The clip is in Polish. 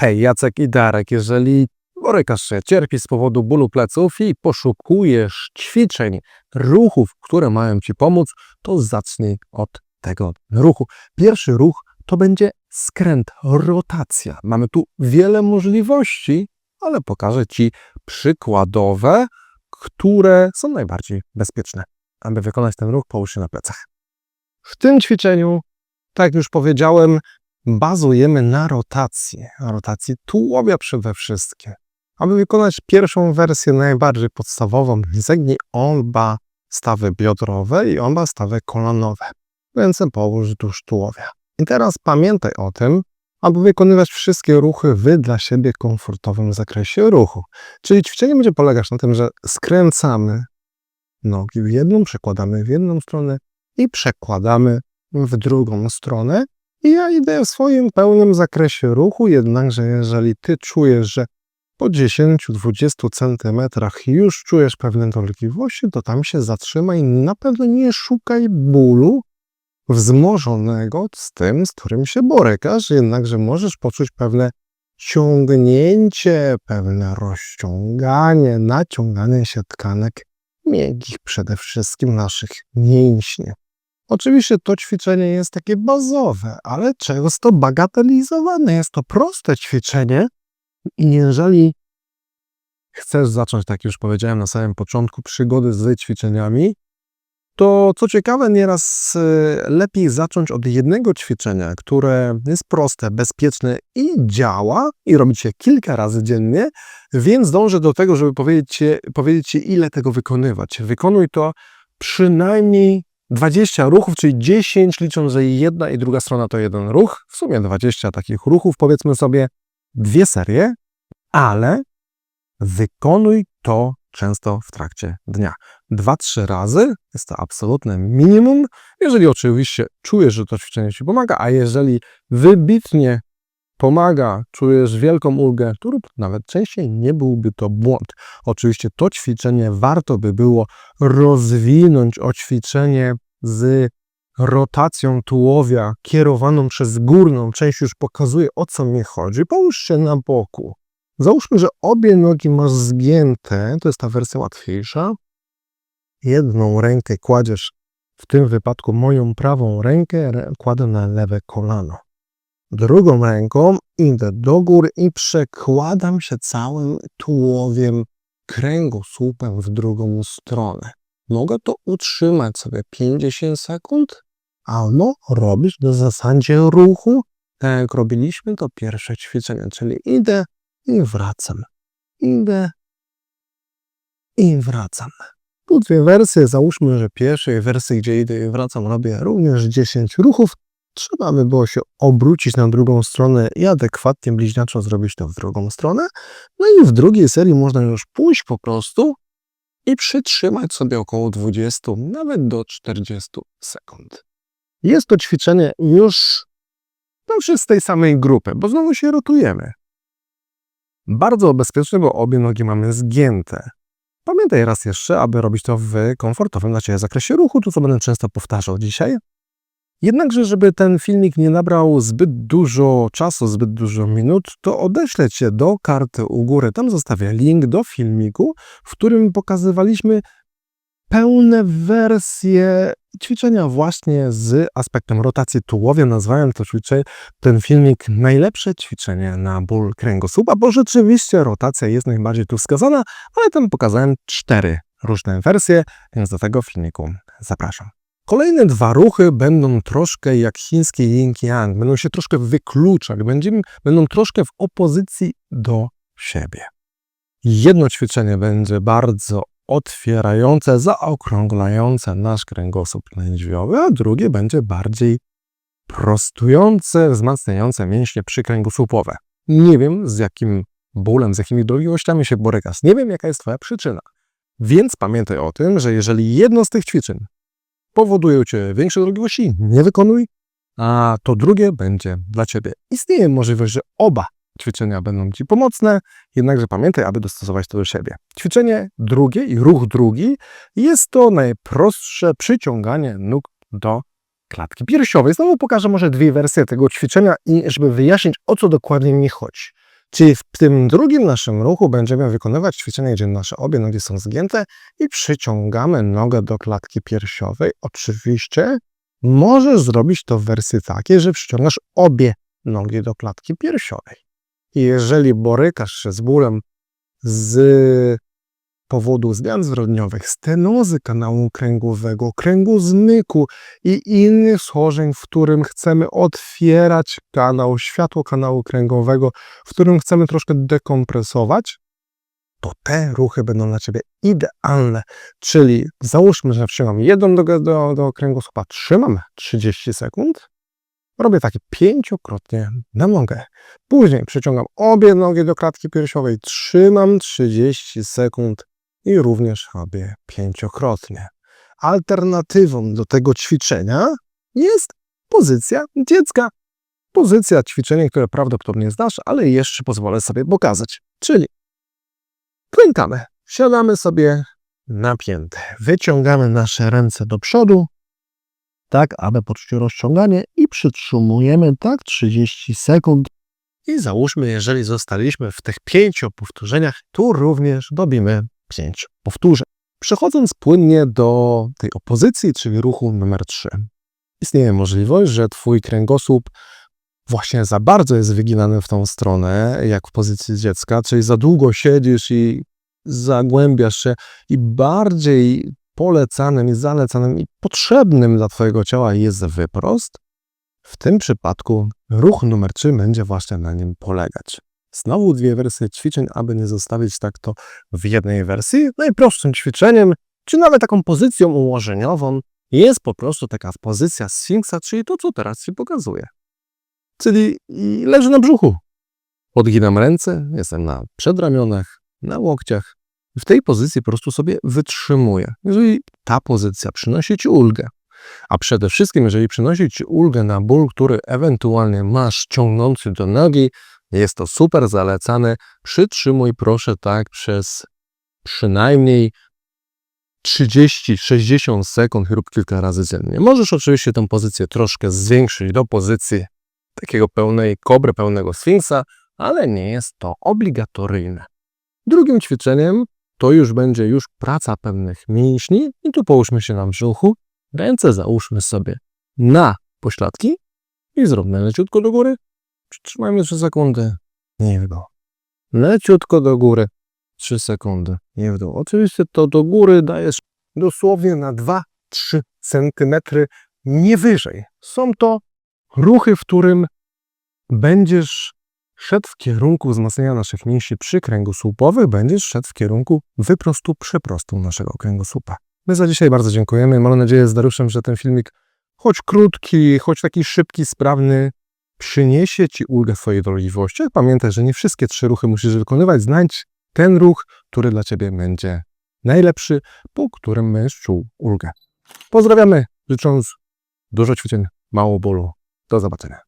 Hej, Jacek i Darek, jeżeli borykasz się, cierpisz z powodu bólu pleców i poszukujesz ćwiczeń, ruchów, które mają Ci pomóc, to zacznij od tego ruchu. Pierwszy ruch to będzie skręt, rotacja. Mamy tu wiele możliwości, ale pokażę Ci przykładowe, które są najbardziej bezpieczne. Aby wykonać ten ruch, połóż się na plecach. W tym ćwiczeniu, tak jak już powiedziałem, bazujemy na rotacji, na rotacji tułowia przede wszystkim. Aby wykonać pierwszą wersję, najbardziej podstawową, zegnij oba stawy biodrowe i oba stawy kolanowe. Ręce połóż wzdłuż tułowia. I teraz pamiętaj o tym, aby wykonywać wszystkie ruchy w dla siebie komfortowym zakresie ruchu. Czyli ćwiczenie będzie polegać na tym, że skręcamy nogi w jedną, przekładamy w jedną stronę i przekładamy w drugą stronę. I ja idę w swoim pełnym zakresie ruchu, jednakże jeżeli ty czujesz, że po 10-20 centymetrach już czujesz pewne dolegliwości, to tam się zatrzymaj. Na pewno nie szukaj bólu wzmożonego z tym, z którym się borykasz, jednakże możesz poczuć pewne ciągnięcie, pewne rozciąganie, naciąganie się tkanek miękkich, przede wszystkim naszych mięśni. Oczywiście to ćwiczenie jest takie bazowe, ale często bagatelizowane. Jest to proste ćwiczenie i jeżeli chcesz zacząć, tak już powiedziałem na samym początku, przygody z ćwiczeniami, to co ciekawe, nieraz e, lepiej zacząć od jednego ćwiczenia, które jest proste, bezpieczne i działa i robić się kilka razy dziennie, więc dążę do tego, żeby powiedzieć ci, powiedzieć ci, ile tego wykonywać. Wykonuj to przynajmniej 20 ruchów, czyli 10, licząc, że jedna i druga strona to jeden ruch. W sumie 20 takich ruchów, powiedzmy sobie dwie serie, ale wykonuj to często w trakcie dnia. Dwa, trzy razy jest to absolutne minimum, jeżeli oczywiście czujesz, że to ćwiczenie Ci pomaga, a jeżeli wybitnie pomaga, czujesz wielką ulgę, to rób nawet częściej, nie byłby to błąd. Oczywiście to ćwiczenie warto by było rozwinąć o ćwiczenie z rotacją tułowia kierowaną przez górną część, już pokazuje o co mi chodzi. Połóż się na boku. Załóżmy, że obie nogi masz zgięte, to jest ta wersja łatwiejsza. Jedną rękę kładziesz, w tym wypadku moją prawą rękę kładę na lewe kolano. Drugą ręką idę do góry i przekładam się całym tułowiem, kręgosłupem w drugą stronę. Mogę to utrzymać sobie 50 sekund, albo robić na zasadzie ruchu, tak jak robiliśmy to pierwsze ćwiczenie, czyli idę i wracam. Idę i wracam. Tu dwie wersje, załóżmy, że pierwszej wersji, gdzie idę i wracam, robię również 10 ruchów. Trzeba by było się obrócić na drugą stronę i adekwatnie bliźniaczo zrobić to w drugą stronę. No i w drugiej serii można już pójść po prostu i przytrzymać sobie około 20, nawet do 40 sekund. Jest to ćwiczenie już, no już jest z tej samej grupy, bo znowu się rotujemy. Bardzo bezpieczne, bo obie nogi mamy zgięte. Pamiętaj raz jeszcze, aby robić to w komfortowym dla Ciebie zakresie ruchu, to co będę często powtarzał dzisiaj. Jednakże, żeby ten filmik nie nabrał zbyt dużo czasu, zbyt dużo minut, to odeślę Cię do karty u góry. Tam zostawię link do filmiku, w którym pokazywaliśmy pełne wersje ćwiczenia właśnie z aspektem rotacji tułowia. Nazwałem to ćwiczenie, ten filmik najlepsze ćwiczenie na ból kręgosłupa, bo rzeczywiście rotacja jest najbardziej tu wskazana, ale tam pokazałem cztery różne wersje, więc do tego filmiku zapraszam. Kolejne dwa ruchy będą troszkę jak chiński yin-yang, będą się troszkę wykluczać, będziemy, będą troszkę w opozycji do siebie. Jedno ćwiczenie będzie bardzo otwierające, zaokrąglające nasz kręgosłup lędźwiowy, a drugie będzie bardziej prostujące, wzmacniające mięśnie przykręgosłupowe. Nie wiem, z jakim bólem, z jakimi dolegliwościami się borykasz. Nie wiem, jaka jest Twoja przyczyna. Więc pamiętaj o tym, że jeżeli jedno z tych ćwiczeń powoduje u Ciebie większe dolegliwości, nie wykonuj, a to drugie będzie dla Ciebie. Istnieje możliwość, że oba ćwiczenia będą Ci pomocne, jednakże pamiętaj, aby dostosować to do siebie. Ćwiczenie drugie i ruch drugi jest to najprostsze przyciąganie nóg do klatki piersiowej. Znowu pokażę może dwie wersje tego ćwiczenia i żeby wyjaśnić, o co dokładnie mi chodzi. Czyli w tym drugim naszym ruchu będziemy wykonywać ćwiczenie, gdzie nasze obie nogi są zgięte i przyciągamy nogę do klatki piersiowej. Oczywiście możesz zrobić to w wersji takiej, że przyciągasz obie nogi do klatki piersiowej. I jeżeli borykasz się z bólem z powodu zmian zwyrodniowych, stenozy kanału kręgowego, kręgozmyku i innych schorzeń, w którym chcemy otwierać kanał, światło kanału kręgowego, w którym chcemy troszkę dekompresować, to te ruchy będą dla Ciebie idealne. Czyli załóżmy, że wciągam jedną nogę do, do kręgosłupa, trzymam 30 sekund, robię takie pięciokrotnie na nogę. Później przeciągam obie nogi do klatki piersiowej, trzymam 30 sekund i również robię pięciokrotnie. Alternatywą do tego ćwiczenia jest pozycja dziecka. Pozycja, ćwiczenie, które prawdopodobnie znasz, ale jeszcze pozwolę sobie pokazać. Czyli klękamy, siadamy sobie napięte, wyciągamy nasze ręce do przodu, tak aby poczuć rozciąganie i przytrzymujemy tak 30 sekund. I załóżmy, jeżeli zostaliśmy w tych pięciu powtórzeniach, tu również dobimy 5 powtórzeń. Przechodząc płynnie do tej opozycji, czyli ruchu numer 3. Istnieje możliwość, że Twój kręgosłup właśnie za bardzo jest wyginany w tą stronę, jak w pozycji dziecka, czyli za długo siedzisz i zagłębiasz się i bardziej polecanym i zalecanym i potrzebnym dla Twojego ciała jest wyprost. W tym przypadku ruch numer 3 będzie właśnie na nim polegać. Znowu dwie wersje ćwiczeń, aby nie zostawić tak to w jednej wersji. Najprostszym ćwiczeniem, czy nawet taką pozycją ułożeniową, jest po prostu taka pozycja sfinksa, czyli to, co teraz Ci pokazuję. Czyli i leżę na brzuchu. Odginam ręce, jestem na przedramionach, na łokciach. W tej pozycji po prostu sobie wytrzymuję. Jeżeli ta pozycja przynosi Ci ulgę, a przede wszystkim, jeżeli przynosi Ci ulgę na ból, który ewentualnie masz ciągnący do nogi, jest to super zalecane. Przytrzymuj proszę tak przez przynajmniej 30-60 sekund lub kilka razy dziennie. Możesz oczywiście tę pozycję troszkę zwiększyć do pozycji takiego pełnej kobry, pełnego sfinksa, ale nie jest to obligatoryjne. Drugim ćwiczeniem to już będzie już praca pewnych mięśni i tu połóżmy się na brzuchu. Ręce załóżmy sobie na pośladki i zróbmy leciutko do góry. Przytrzymajmy 3 sekundy. Nie w dół. Leciutko do góry. 3 sekundy. Nie w dół. Oczywiście to do góry dajesz dosłownie na 2-3 centymetry nie wyżej. Są to ruchy, w którym będziesz szedł w kierunku wzmacniania naszych mięśni przykręgosłupowych, będziesz szedł w kierunku wyprostu przeprostu naszego kręgosłupa. My za dzisiaj bardzo dziękujemy. Mam nadzieję z Dariuszem, że ten filmik choć krótki, choć taki szybki, sprawny, przyniesie Ci ulgę w Twojej dolegliwości. Pamiętaj, że nie wszystkie trzy ruchy musisz wykonywać. Znajdź ten ruch, który dla Ciebie będzie najlepszy, po którym będziesz czuł ulgę. Pozdrawiamy, życząc dużo ćwiczeń, mało bólu. Do zobaczenia.